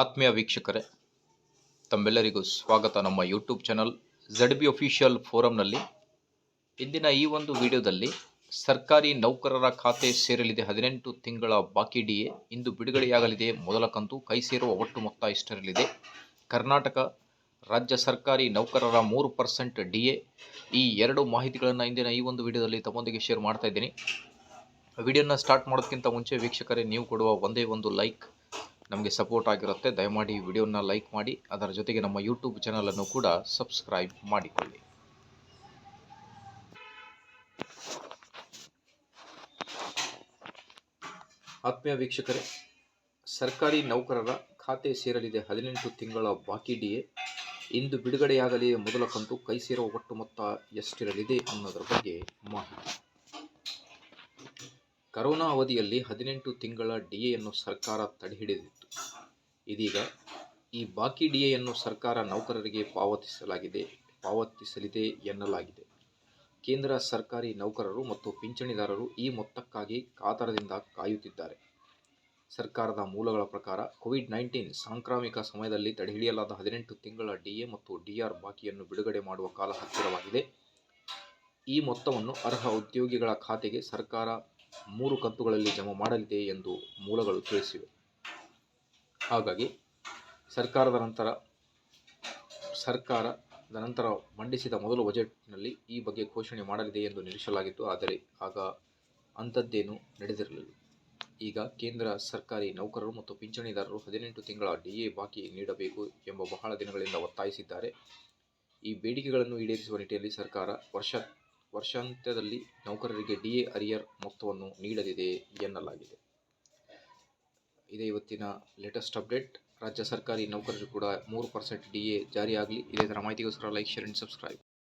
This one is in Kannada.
ಆತ್ಮೀಯ ವೀಕ್ಷಕರೇ, ತಮ್ಮೆಲ್ಲರಿಗೂ ಸ್ವಾಗತ ನಮ್ಮ YouTube channel Z B official ಫೋರಂನಲ್ಲಿ ಇಂದಿನ ಈ ಒಂದು ವಿಡಿಯೋದಲ್ಲಿ ಸರ್ಕಾರಿ ನೌಕರರ ಖಾತೆ ಸೇರಲಿದೆ. ಹದಿನೆಂಟು ತಿಂಗಳ ಬಾಕಿ ಡಿ ಇಂದು ಬಿಡುಗಡೆಯಾಗಲಿದೆ. ಮೊದಲ ಕಂತು ಕೈ ಸೇರುವ ಒಟ್ಟು ಮೊತ್ತ ಇಷ್ಟರಲ್ಲಿದೆ. ಕರ್ನಾಟಕ ರಾಜ್ಯ ಸರ್ಕಾರಿ ನೌಕರರ ಮೂರು ಪರ್ಸೆಂಟ್ ಡಿ ಎ ಈ ಎರಡು ಮಾಹಿತಿಗಳನ್ನು ಇಂದಿನ ಈ ಒಂದು ವಿಡಿಯೋದಲ್ಲಿ ತಮ್ಮೊಂದಿಗೆ ಶೇರ್ ಮಾಡ್ತಾ ಇದ್ದೀನಿ. ವಿಡಿಯೋನ ಸ್ಟಾರ್ಟ್ ಮಾಡೋದಕ್ಕಿಂತ ಮುಂಚೆ ವೀಕ್ಷಕರೇ, ನೀವು ಕೊಡುವ ಒಂದೇ ಒಂದು ಲೈಕ್ ನಮಗೆ ಸಪೋರ್ಟ್ ಆಗಿರುತ್ತೆ. ದಯಮಾಡಿ ವಿಡಿಯೋನ ಲೈಕ್ ಮಾಡಿ. ಅದರ ಜೊತೆಗೆ ನಮ್ಮ ಯೂಟ್ಯೂಬ್ ಚಾನಲನ್ನು ಕೂಡ ಸಬ್ಸ್ಕ್ರೈಬ್ ಮಾಡಿಕೊಳ್ಳಿ. ಆತ್ಮೀಯ ವೀಕ್ಷಕರೇ, ಸರ್ಕಾರಿ ನೌಕರರ ಖಾತೆ ಸೇರಲಿದೆ ಹದಿನೆಂಟು ತಿಂಗಳ ಬಾಕಿ ಡಿಎ ಇಂದು ಬಿಡುಗಡೆಯಾಗಲಿ ಮೊದಲ ಕಂತು ಕೈ ಸೇರುವ ಒಟ್ಟು ಮೊತ್ತ ಎಷ್ಟಿರಲಿದೆ ಅನ್ನೋದರ ಬಗ್ಗೆ ಮಾಹಿತಿ. ಕರೋನಾ ಅವಧಿಯಲ್ಲಿ ಹದಿನೆಂಟು ತಿಂಗಳ ಡಿಎಯನ್ನು ಸರ್ಕಾರ ತಡೆಹಿಡಿದಿತ್ತು. ಇದೀಗ ಈ ಬಾಕಿ ಡಿಎಯನ್ನು ಸರ್ಕಾರ ನೌಕರರಿಗೆ ಪಾವತಿಸಲಾಗಿದೆ, ಪಾವತಿಸಲಿದೆ ಎನ್ನಲಾಗಿದೆ. ಕೇಂದ್ರ ಸರ್ಕಾರಿ ನೌಕರರು ಮತ್ತು ಪಿಂಚಣಿದಾರರು ಈ ಮೊತ್ತಕ್ಕಾಗಿ ಕಾತರದಿಂದ ಕಾಯುತ್ತಿದ್ದಾರೆ. ಸರ್ಕಾರದ ಮೂಲಗಳ ಪ್ರಕಾರ ಕೋವಿಡ್ ನೈನ್ಟೀನ್ ಸಾಂಕ್ರಾಮಿಕ ಸಮಯದಲ್ಲಿ ತಡೆಹಿಡಿಯಲಾದ ಹದಿನೆಂಟು ತಿಂಗಳ ಡಿಎ ಮತ್ತು ಡಿಆರ್ ಬಾಕಿಯನ್ನು ಬಿಡುಗಡೆ ಮಾಡುವ ಕಾಲ ಹತ್ತಿರವಾಗಿದೆ. ಈ ಮೊತ್ತವನ್ನು ಅರ್ಹ ಉದ್ಯೋಗಿಗಳ ಖಾತೆಗೆ ಸರ್ಕಾರ ಮೂರು ಕಂತುಗಳಲ್ಲಿ ಜಮಾ ಮಾಡಲಿದೆ ಎಂದು ಮೂಲಗಳು ತಿಳಿಸಿವೆ. ಹಾಗಾಗಿ ಸರ್ಕಾರದ ನಂತರ ಸರ್ಕಾರದ ನಂತರ ಮಂಡಿಸಿದ ಮೊದಲ ಬಜೆಟ್ನಲ್ಲಿ ಈ ಬಗ್ಗೆ ಘೋಷಣೆ ಮಾಡಲಿದೆ ಎಂದು ನಿರೀಕ್ಷಲಾಗಿತ್ತು ಆದರೆ ಆಗ ಅಂಥದ್ದೇನೂ ನಡೆದಿರಲಿಲ್ಲ. ಈಗ ಕೇಂದ್ರ ಸರ್ಕಾರಿ ನೌಕರರು ಮತ್ತು ಪಿಂಚಣಿದಾರರು ಹದಿನೆಂಟು ತಿಂಗಳ ಡಿ ಎ ಬಾಕಿ ನೀಡಬೇಕು ಎಂಬ ಬಹಳ ದಿನಗಳಿಂದ ಒತ್ತಾಯಿಸಿದ್ದಾರೆ. ಈ ಬೇಡಿಕೆಗಳನ್ನು ಈಡೇರಿಸುವ ನಿಟ್ಟಿನಲ್ಲಿ ಸರ್ಕಾರ ವರ್ಷ ವರ್ಷಾಂತ್ಯದಲ್ಲಿ ನೌಕರರಿಗೆ ಡಿಎ ಅರಿಯರ್ ಮೊತ್ತವನ್ನು ನೀಡಲಿದೆ ಎನ್ನಲಾಗಿದೆ. ಇದೇ ಇವತ್ತಿನ ಲೇಟೆಸ್ಟ್ ಅಪ್ಡೇಟ್ ರಾಜ್ಯ ಸರ್ಕಾರಿ ನೌಕರರು ಕೂಡ ಮೂರು ಪರ್ಸೆಂಟ್ ಡಿ ಎ ಜಾರಿಯಾಗಲಿ. ಇದೇ ಥರ ಮಾಹಿತಿಗೋಸ್ಕರ ಲೈಕ್ ಶೇರ್ ಆ್ಯಂಡ್ ಸಬ್ಸ್ಕ್ರೈಬ್